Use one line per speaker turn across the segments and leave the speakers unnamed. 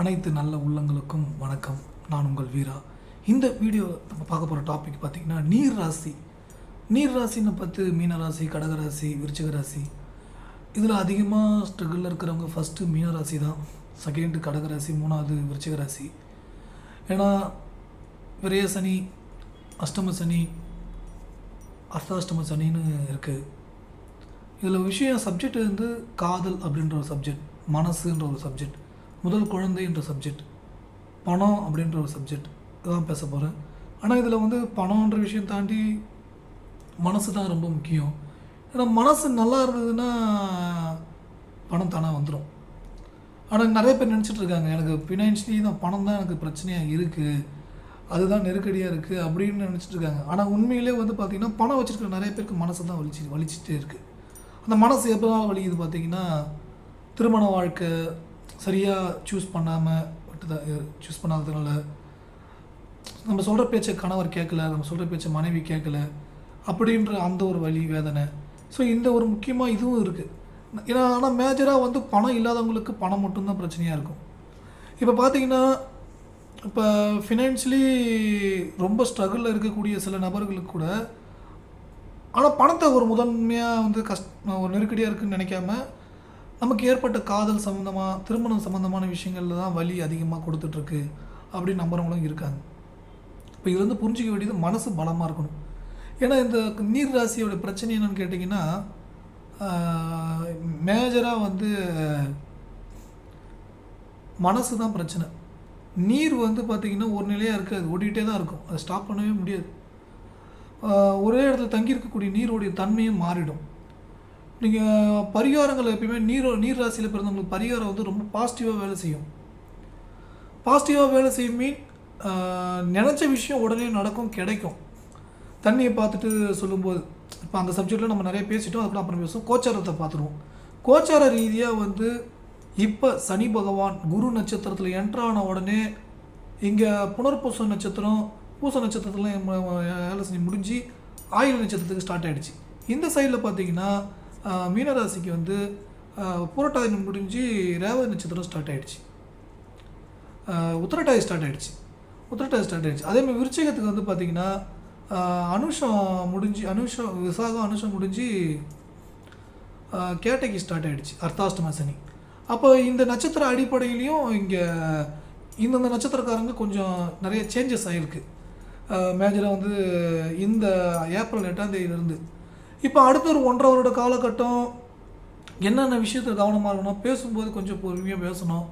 அனைத்து நல்ல உள்ளங்களுக்கும் வணக்கம். நான் உங்கள் வீரா. இந்த வீடியோ நம்ம பார்க்க போகிற டாபிக் பார்த்திங்கன்னா நீர் ராசி. நீர் ராசின்னு பார்த்து மீனராசி கடகராசி கடக விருச்சிக ராசி. இதில் அதிகமாக ஸ்ட்ரகிளில் இருக்கிறவங்க ஃபஸ்ட்டு மீனராசி தான். செகண்டு கடகராசி மூணாவது விருச்சிக ராசி. ஏன்னா விரைய சனி அஷ்டம சனி அர்த்தாஷ்டம சனின்னு இருக்குது இதில் விஷயம் சப்ஜெக்ட் வந்து காதல் அப்படின்ற ஒரு சப்ஜெக்ட் மனசுன்ற ஒரு சப்ஜெக்ட் முதல் குழந்தைன்ற சப்ஜெக்ட் பணம் அப்படின்ற ஒரு சப்ஜெக்ட் தான் பேச போகிறேன் ஆனால் இதில் வந்து பணம்ன்ற விஷயம் தாண்டி மனசு தான் ரொம்ப முக்கியம். ஏன்னா மனசு நல்லா இருந்ததுன்னா பணம் தானாக வந்துடும் ஆனால் நிறைய பேர் நினச்சிட்டு இருக்காங்க எனக்கு ஃபினான்ஷியலி தான் பணம் தான் எனக்கு பிரச்சனையாக இருக்குது அதுதான் நெருக்கடியாக இருக்குது அப்படின்னு நினச்சிட்டு இருக்காங்க. ஆனால் உண்மையிலே வந்து பார்த்திங்கன்னா பணம் வச்சுருக்கிற நிறைய பேருக்கு மனசு தான் வலிச்சு வலிச்சுட்டே இருக்குது அந்த மனசு எப்போதான் வலிக்குது பார்த்தீங்கன்னா திருமண வாழ்க்கை சரியாக சூஸ் பண்ணாமல் சூஸ் பண்ணாததுனால நம்ம சொல்கிற பேச்சை கணவர் கேட்கல நம்ம சொல்கிற பேச்சை மனைவி கேட்கல அப்படின்ற அந்த ஒரு வழி வேதனை. ஸோ இந்த ஒரு முக்கியமாக இதுவும் இருக்குது ஏன்னா ஆனால் மேஜராக வந்து பணம் இல்லாதவங்களுக்கு பணம் மட்டும்தான் பிரச்சனையாக இருக்கும். இப்போ பார்த்தீங்கன்னா இப்போ ஃபினான்ஷியலி ரொம்ப ஸ்ட்ரகிளில் இருக்கக்கூடிய சில நபர்களுக்கு கூட ஆனால் பணத்தை ஒரு முதன்மையாக வந்து கஷ்ட ஒரு நெருக்கடியாக இருக்குன்னு நினைக்காம நமக்கு ஏற்பட்ட காதல் சம்மந்தமாக திருமணம் சம்மந்தமான விஷயங்களில் தான் வலி அதிகமாக கொடுத்துட்ருக்கு அப்படின்னு நம்புகிறவங்களும் இருக்காங்க. இப்போ இது வந்து புரிஞ்சிக்க வேண்டியது மனசு பலமாக இருக்கணும். ஏன்னா இந்த நீர் ராசியோட பிரச்சனை என்னென்னு கேட்டிங்கன்னா மேஜராக வந்து மனசு தான் பிரச்சனை. நீர் வந்து பார்த்திங்கன்னா ஒரு நிலையாக இருக்காது. ஓடிக்கிட்டே தான் இருக்கும். அதை ஸ்டாப் பண்ணவே முடியாது. ஒரே இடத்துல தங்கியிருக்கக்கூடிய நீருடைய தன்மையும் மாறிடும். நீங்கள் பரிகாரங்கள் எப்பயுமே நீர் நீர் ராசியில் பிறந்தவங்களுக்கு பரிகாரம் வந்து ரொம்ப பாசிட்டிவாக வேலை செய்யும். பாசிட்டிவாக வேலை செய்யும் மீன் நினச்ச விஷயம் உடனே நடக்கும் கிடைக்கும். தண்ணியை பார்த்துட்டு சொல்லும்போது இப்போ அந்த சப்ஜெக்டில் நம்ம நிறைய பேசிட்டோம் அதுக்கப்புறம் அப்புறம் பேசுவோம். கோச்சாரத்தை பார்த்துருவோம். கோச்சார ரீதியாக வந்து இப்போ சனி பகவான் குரு நட்சத்திரத்தில் என்ட்ரான உடனே இங்கே புனர்பூச நட்சத்திரம் பூச நட்சத்திரத்தில் வேலை செஞ்சு முடிஞ்சு ஆயுள் நட்சத்திரத்துக்கு ஸ்டார்ட் ஆகிடுச்சு இந்த சைடில் பார்த்தீங்கன்னா மீனராசிக்கு வந்து ஆஹ், முடிஞ்சு ரேவதி நட்சத்திரம் ஸ்டார்ட் ஆகிடுச்சு உத்திரட்டாதி ஸ்டார்ட் ஆகிடுச்சு உத்திரட்டாதி ஸ்டார்ட் ஆகிடுச்சு அதேமாதிரி விருச்சிகத்துக்கு வந்து பார்த்திங்கன்னா அனுஷம் முடிஞ்சு அனுஷம் விசாகம் அனுஷம் முடிஞ்சு கேட்டைக்கு ஸ்டார்ட் ஆகிடுச்சு அர்த்தாஷ்டம சனி. அப்போ இந்த நட்சத்திர அடிப்படையிலையும் இங்கே இந்தந்த நட்சத்திரக்காரங்க கொஞ்சம் நிறைய சேஞ்சஸ் ஆகிருக்கு மேஜராக வந்து இந்த ஏப்ரல் எட்டாம் தேதியிலேருந்து இப்போ அடுத்த ஒரு ஒன்றரை வருட காலகட்டம் என்னென்ன விஷயத்தில் கவனமாக இருக்கணும்? பேசும்போது கொஞ்சம் பொறுமையாக பேசணும்.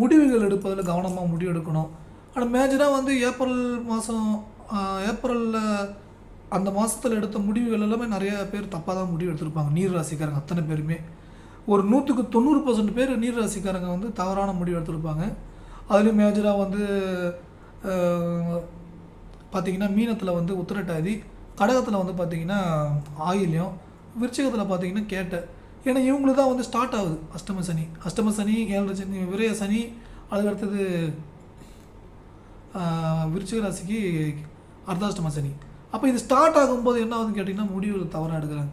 முடிவுகள் எடுப்பதில் கவனமாக முடிவு எடுக்கணும். ஆனால் மேஜராக வந்து ஏப்ரல் மாதம் ஏப்ரலில் அந்த மாதத்தில் எடுத்த முடிவுகள் எல்லாமே நிறைய பேர் தப்பாக தான் முடிவு எடுத்திருப்பாங்க. நீர் ராசிக்காரங்க அத்தனை பேருமே. ஒரு நூற்றுக்கு தொண்ணூறு பர்சன்ட் பேர் நீர் ராசிக்காரங்க வந்து தவறான முடிவு எடுத்திருப்பாங்க. அதுலேயும் மேஜராக வந்து பார்த்திங்கன்னா மீனத்தில் வந்து உத்திரட்டாதி கடகத்தில் வந்து பார்த்தீங்கன்னா ஆயில்யம் விருச்சிகத்தில் பார்த்தீங்கன்னா கேட்டை. ஏன்னா இவங்களுக்கு தான் வந்து ஸ்டார்ட் ஆகுது. அஷ்டம சனி. அஷ்டம சனி ஏழரை சனி விரய சனி அதுக்கு அடுத்தது விருச்சிக ராசிக்கு அர்த்தாஷ்டம சனி. அப்போ இது ஸ்டார்ட் ஆகும்போது என்ன ஆகுதுன்னு கேட்டிங்கன்னா முடிவுகள் தவறாக எடுக்கிறாங்க.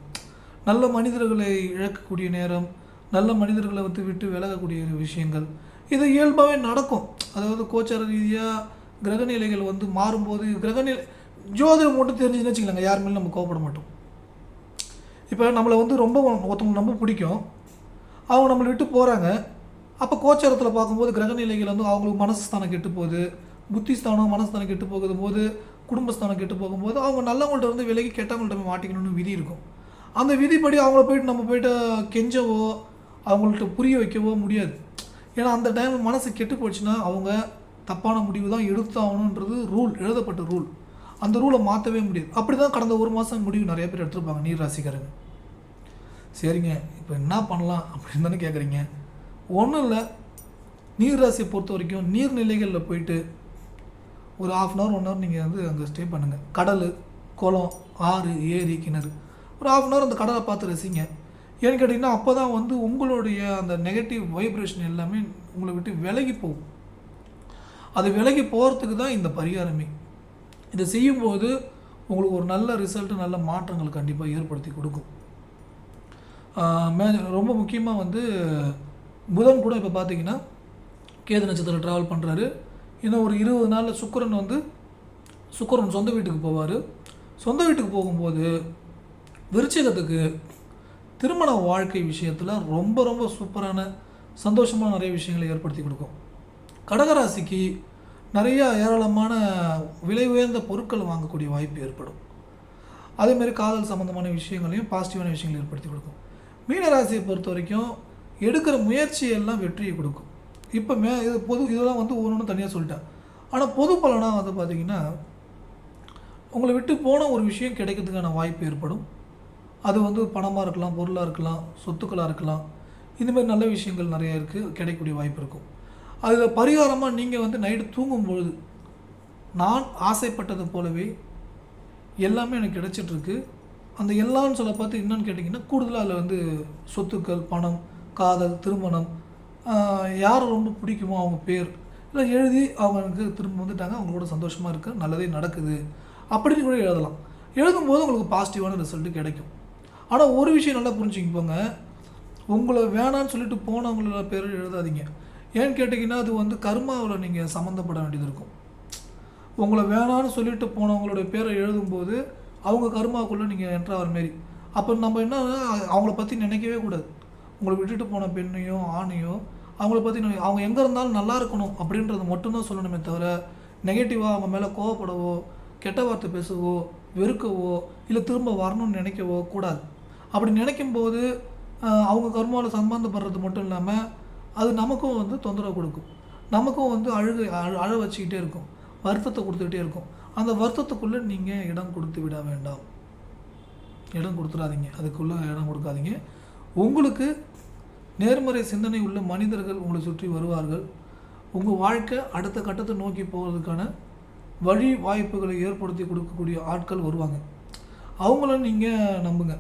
நல்ல மனிதர்களை இழக்கக்கூடிய நேரம் நல்ல மனிதர்களை வந்து விட்டு விலகக்கூடிய விஷயங்கள் இது இயல்பாகவே நடக்கும். அதாவது கோச்சார ரீதியாக கிரகநிலைகள் வந்து மாறும்போது கிரகநிலை ஜோதிடம் மட்டும் தெரிஞ்சுன்னு வச்சுக்கலாங்க யார் மேலும் நம்ம கோவப்பட மாட்டோம். இப்போ நம்மளை வந்து ரொம்ப ஒருத்தவங்களுக்கு ரொம்ப பிடிக்கும். அவங்க நம்மளை விட்டு போகிறாங்க அப்போ கோச்சாரத்தில் பார்க்கும்போது கிரக நிலைகள் வந்து அவங்களுக்கு மனசுஸ்தானம் கெட்டு போகுது. புத்திஸ்தானம் மனஸ்தானம் கெட்டு போகுது போது குடும்பஸ்தானம் கெட்டு போகும்போது அவங்க நல்லவங்கள்ட்ட இருந்து விலகி கெட்டவங்கள்ட்ட போய் மாட்டிக்கணும்னு விதி இருக்கும். அந்த விதிப்படி அவங்கள போயிட்டு நம்ம போயிட்டு கெஞ்சவோ அவங்கள்ட்ட புரிய வைக்கவோ முடியாது. ஏன்னா அந்த டைம் மனசு கெட்டு போச்சுன்னா அவங்க தப்பான முடிவு தான் எடுத்தாகணுன்றது ரூல் எழுதப்பட்ட ரூல் அந்த ரூலை மாற்றவே முடியாது. அப்படி தான் கடந்த ஒரு மாதம் முடிவு நிறைய பேர் எடுத்துருப்பாங்க நீர் ராசிக்காரங்க சரிங்க இப்போ என்ன பண்ணலாம் அப்படின்னு தானே கேட்குறீங்க ஒன்றும் இல்லை. நீர் ராசியை பொறுத்த வரைக்கும் நீர்நிலைகளில் போயிட்டு ஒரு half an hour one hour நீங்கள் வந்து அங்கே ஸ்டே பண்ணுங்கள் கடல் குளம் ஆறு ஏரி கிணறு. ஒரு ஆஃப் அன் ஹவர் அந்த கடலை பார்த்து ரசிங்க. ஏன்னு கேட்டிங்கன்னா அப்போ தான் வந்து உங்களுடைய அந்த நெகட்டிவ் வைப்ரேஷன் எல்லாமே உங்களை விட்டு விலகி போகும். அது விலகி போகிறதுக்கு தான் இந்த பரிகாரமே. இதை செய்யும்போது உங்களுக்கு ஒரு நல்ல ரிசல்ட்டு நல்ல மாற்றங்கள் கண்டிப்பாக ஏற்படுத்தி கொடுக்கும். மே ரொம்ப முக்கியமாக வந்து புதன் கூட இப்போ பார்த்தீங்கன்னா கேது நட்சத்திரம் ட்ராவல் பண்ணுறாரு இன்னும் ஒரு இருபது நாளில் சுக்கரன் வந்து சுக்கரன் சொந்த வீட்டுக்கு போவார். சொந்த வீட்டுக்கு போகும்போது விருச்சிகத்துக்கு திருமண வாழ்க்கை விஷயத்தில் ரொம்ப ரொம்ப சூப்பரான சந்தோஷமான நிறைய விஷயங்களை ஏற்படுத்தி கொடுக்கும். கடகராசிக்கு நிறையா ஏராளமான விலை உயர்ந்த பொருட்கள் வாங்கக்கூடிய வாய்ப்பு ஏற்படும். அதேமாதிரி காதல் சம்மந்தமான விஷயங்களையும் பாசிட்டிவான விஷயங்களை ஏற்படுத்தி கொடுக்கும். மீனராசியை பொறுத்த வரைக்கும் எடுக்கிற முயற்சியெல்லாம் வெற்றியை கொடுக்கும். இப்போ மே இது பொது இதெல்லாம் வந்து ஒன்று தனியாக சொல்லிட்டேன். ஆனால் பொது பலனாக வந்து பார்த்திங்கன்னா உங்களை விட்டு போன ஒரு விஷயம் கிடைக்கிறதுக்கான வாய்ப்பு ஏற்படும். அது வந்து பணமாக இருக்கலாம் பொருளாக இருக்கலாம் சொத்துக்களாக இருக்கலாம். இந்தமாதிரி நல்ல விஷயங்கள் நிறைய இருக்குது கிடைக்கக்கூடிய வாய்ப்பு இருக்கும். அதில் பரிகாரமாக நீங்கள் வந்து நைட்டு தூங்கும்பொழுது நான் ஆசைப்பட்டது போலவே எல்லாமே எனக்கு கிடச்சிட்ருக்கு அந்த எல்லாம்னு சொல்ல பார்த்து என்னன்னு கேட்டிங்கன்னா கூடுதலாக அதில் வந்து சொத்துக்கள் பணம் காதல் திருமணம் யார் ரொம்ப பிடிக்குமோ அவங்க பேர் இல்லை எழுதி அவங்களுக்கு திரும்ப வந்துட்டாங்க. அவங்களோட சந்தோஷமாக இருக்குது நல்லதே நடக்குது அப்படின்னு கூட எழுதலாம். எழுதும்போது உங்களுக்கு பாசிட்டிவான ரிசல்ட்டு கிடைக்கும். ஆனால் ஒரு விஷயம் நல்லா புரிஞ்சுங்க உங்களை வேணான்னு சொல்லிட்டு போனவங்களோட பேர் எழுதாதீங்க. ஏன்னு கேட்டிங்கன்னா அது வந்து கர்மாவில் நீங்கள் சம்மந்தப்பட வேண்டியது இருக்கும். உங்களை வேணான்னு சொல்லிட்டு போனவங்களுடைய பேரை எழுதும்போது அவங்க கர்மாவுக்குள்ளே நீங்கள் என்ட்ரு ஆகிற மாரி. அப்போ நம்ம என்ன அவங்கள பற்றி நினைக்கவே கூடாது. உங்களை விட்டுட்டு போன பெண்ணையோ ஆணையோ அவங்கள பற்றி அவங்க எங்கே இருந்தாலும் நல்லா இருக்கணும் அப்படின்றது மட்டும்தான் சொல்லணுமே தவிர நெகட்டிவாக அவங்க மேலே கோவப்படவோ கெட்ட வார்த்தை பேசவோ வெறுக்கவோ இல்லை திரும்ப வரணும்னு நினைக்கவோ கூடாது. அப்படி நினைக்கும் போது அவங்க கர்மாவில் சம்பந்தப்படுறது மட்டும் இல்லாமல் அது நமக்கும் வந்து தொந்தரவு கொடுக்கும். நமக்கும் வந்து அழுகு அழ அழ வச்சுக்கிட்டே இருக்கும். வருத்தத்தை கொடுத்துக்கிட்டே இருக்கும். அந்த வருத்தத்துக்குள்ளே நீங்கள் இடம் கொடுத்து விட வேண்டாம். இடம் கொடுத்துடாதீங்க அதுக்குள்ளே இடம் கொடுக்காதீங்க. உங்களுக்கு நேர்மறை சிந்தனை உள்ள மனிதர்கள் உங்களை சுற்றி வருவார்கள். உங்கள் வாழ்க்கை அடுத்த கட்டத்தை நோக்கி போகிறதுக்கான வழி வாய்ப்புகளை ஏற்படுத்தி கொடுக்கக்கூடிய ஆட்கள் வருவாங்க. அவங்கள நீங்கள் நம்புங்க.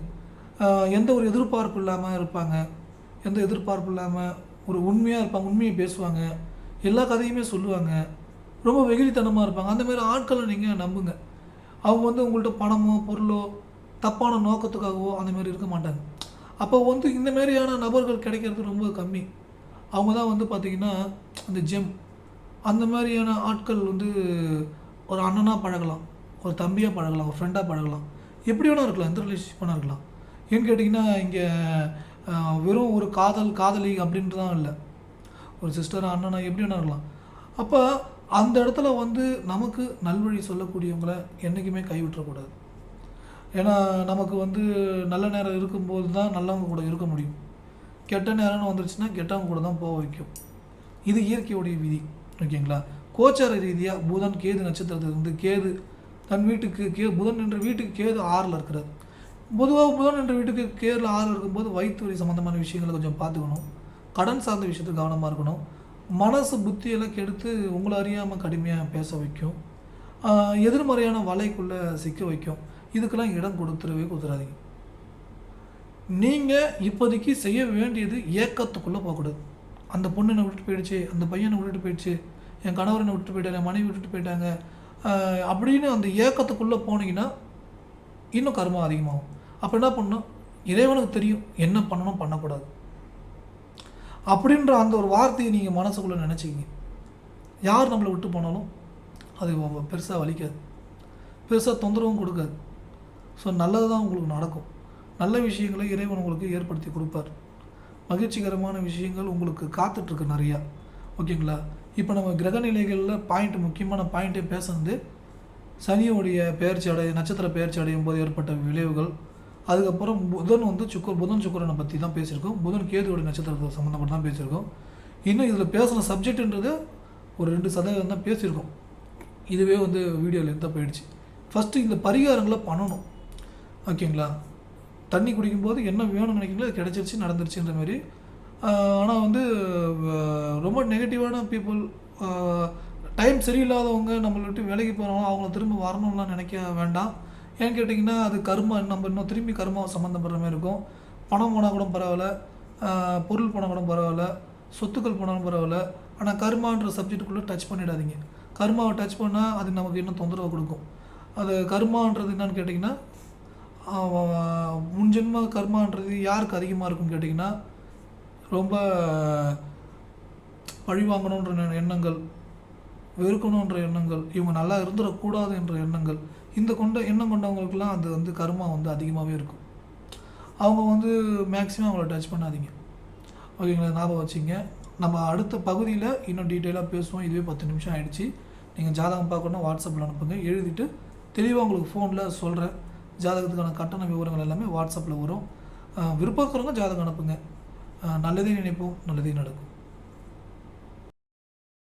எந்த ஒரு எதிர்பார்ப்பு இல்லாமல் இருப்பாங்க. எந்த எதிர்பார்ப்பு இல்லாமல் ஒரு உண்மையாக இருப்பாங்க உண்மையை பேசுவாங்க. எல்லா கதையுமே சொல்லுவாங்க. ரொம்ப வெகுளித்தனமாக இருப்பாங்க. அந்தமாரி ஆட்களை நீங்கள் நம்புங்க. அவங்க வந்து உங்கள்கிட்ட பணமோ பொருளோ தப்பான நோக்கத்துக்காகவோ அந்தமாரி இருக்க மாட்டாங்க. அப்போ வந்து இந்த மாதிரியான நபர்கள் கிடைக்கிறது ரொம்ப கம்மி. அவங்க தான் வந்து பார்த்திங்கன்னா அந்த ஜெம் அந்த மாதிரியான ஆட்கள் வந்து ஒரு அண்ணனாக பழகலாம். ஒரு தம்பியாக பழகலாம். ஒரு ஃப்ரெண்டாக பழகலாம். எப்படி வேணா இருக்கலாம். எந்த ரிலேஷன்ஷிப் வேணால் இருக்கலாம். ஏன்னு கேட்டிங்கன்னா இங்கே வெறும் ஒரு காதல் காதலி அப்படின்ட்டு தான் இல்லை. ஒரு சிஸ்டர் அண்ணனா எப்படி வேணா இருக்கலாம். அப்போ அந்த இடத்துல வந்து நமக்கு நல்வழி சொல்லக்கூடியவங்களை என்றைக்குமே கைவிட்டுறக்கூடாது. ஏன்னா நமக்கு வந்து நல்ல நேரம் இருக்கும்போது தான் நல்லவங்க கூட இருக்க முடியும். கெட்ட நேரம்னு வந்துருச்சுன்னா கெட்டவங்க கூட தான் போக வைக்கும். இது இயற்கையுடைய விதி ஓகேங்களா? கோச்சார ரீதியாக புதன் கேது நட்சத்திரத்திலிருந்து கேது தன் வீட்டுக்கு கே புதன் என்ற வீட்டுக்கு கேது ஆறில் இருக்கிறது பொதுவாக புதன் என்ற வீட்டுக்கு கேரில் ஆறு இருக்கும்போது வயிற்று சம்மந்தமான விஷயங்களை கொஞ்சம் பார்த்துக்கணும். கடன் சார்ந்த விஷயத்துக்கு கவனமாக இருக்கணும். மனசு புத்தியெல்லாம் கெடுத்து உங்களை அறியாமல் கடுமையாக பேச வைக்கும். எதிர்மறையான வலைக்குள்ளே சிக்க வைக்கும். இதுக்கெல்லாம் இடம் கொடுத்துடவே கொடுத்துடாதீங்க. நீங்கள் இப்போதைக்கு செய்ய வேண்டியது ஏக்கத்துக்குள்ளே போகக்கூடாது. அந்த பொண்ணு என்னை விட்டுட்டு போயிடுச்சு அந்த பையனை விட்டுட்டு போயிடுச்சு என் கணவர் என்னை விட்டுட்டு போயிட்டாங்க என் மனைவி விட்டுட்டு போயிட்டாங்க. அப்படின்னு அந்த ஏக்கத்துக்குள்ளே போனீங்கன்னா இன்னும் கர்மம் அதிகமாகும். அப்போ என்ன பண்ணணும் இறைவனுக்கு தெரியும் என்ன பண்ணணும் பண்ணக்கூடாது. அப்படின்ற அந்த ஒரு வார்த்தையை நீங்கள் மனசுக்குள்ளே நினச்சிக்கிங்க. யார் நம்மளை விட்டு போனாலும் அது பெருசாக வலிக்காது. பெருசாக தொந்தரவும் கொடுக்காது. ஸோ நல்லது தான் உங்களுக்கு நடக்கும். நல்ல விஷயங்களை இறைவன் உங்களுக்கு ஏற்படுத்தி கொடுப்பார். மகிழ்ச்சிகரமான விஷயங்கள் உங்களுக்கு காத்துட்ருக்கு நிறையா. ஓகேங்களா? இப்போ நம்ம கிரக நிலைகளில் பாயிண்ட் முக்கியமான பாயிண்ட்டே பேசுனது சனியோடைய பெயர்ச்சி அடைய நட்சத்திர பெயர்ச்சி அடையும் போது ஏற்பட்ட விளைவுகள் அதுக்கப்புறம் புதன் வந்து சுக்கர் புதன் சுக்கரனை பற்றி தான் பேசியிருக்கோம். புதன் கேதுவோட நட்சத்திரத்தை சம்மந்தப்பட்டு தான் பேசியிருக்கோம். இன்னும் இதில் பேசுகிற சப்ஜெக்ட்ன்றது ஒரு ரெண்டு சதவீதம் தான் பேசியிருக்கோம். இதுவே வந்து வீடியோ லென்த்தாக போயிடுச்சு. ஃபஸ்ட்டு இந்த பரிகாரங்களை பண்ணணும். ஓகேங்களா தண்ணி குடிக்கும்போது என்ன வேணும்னு நினைக்கிறீங்களோ அது கிடச்சிருச்சு நடந்துருச்சுன்ற மாதிரி. ஆனால் வந்து ரொம்ப நெகட்டிவான பீப்புள் டைம் சரியில்லாதவங்க நம்மளை விட்டு வேலைக்கு போகிறவங்க அவங்கள திரும்ப வரணும்லாம் நினைக்க வேண்டாம். ஏன்னு கேட்டிங்கன்னா அது கர்மா நம்ம இன்னும் திரும்பி கர்மாவை சம்மந்தப்படுற மாதிரி இருக்கும். பணம் போனால் கூட பரவாயில்ல. பொருள் போனால் கூட பரவாயில்ல. சொத்துக்கள் போனாலும் பரவாயில்ல. ஆனால் கர்மான்ற சப்ஜெக்டுக்குள்ளே டச் பண்ணிடாதீங்க. கர்மாவை டச் பண்ணால் அது நமக்கு இன்னும் தொந்தரவு கொடுக்கும். அது கர்மான்றது என்னன்னு கேட்டிங்கன்னா முன்ஜென்ம கர்மான்றது யாருக்கு அதிகமாக இருக்கும்னு கேட்டிங்கன்னா ரொம்ப பழி வாங்கணுன்ற எண்ணங்கள் வெறுக்கணுன்ற எண்ணங்கள் இவங்க நல்லா இருந்துடக்கூடாது என்ற எண்ணங்கள் இந்த கொண்ட எண்ணம் கொண்டவங்களுக்குலாம் அது வந்து கர்மா வந்து அதிகமாகவே இருக்கும். அவங்க வந்து மேக்ஸிமம் அவங்கள டச் பண்ணாதீங்க. ஓகேங்களா? ஞாபகம் வச்சுங்க. நம்ம அடுத்த பகுதியில் இன்னும் டீட்டெயிலாக பேசுவோம். இதுவே பத்து நிமிஷம் ஆகிடுச்சு நீங்கள் ஜாதகம் பார்க்கணுன்னா வாட்ஸ்அப்பில் அனுப்புங்க. எழுதிட்டு தெளிவாக உங்களுக்கு ஃபோனில் சொல்கிறேன் ஜாதகத்துக்கான கட்டண விவரங்கள் எல்லாமே வாட்ஸ்அப்பில் வரும். அஹ் விருப்பம் இருக்கிறவங்க ஜாதகம் அனுப்புங்க. நல்லதே நினைப்போம். நல்லதே நடக்கும்.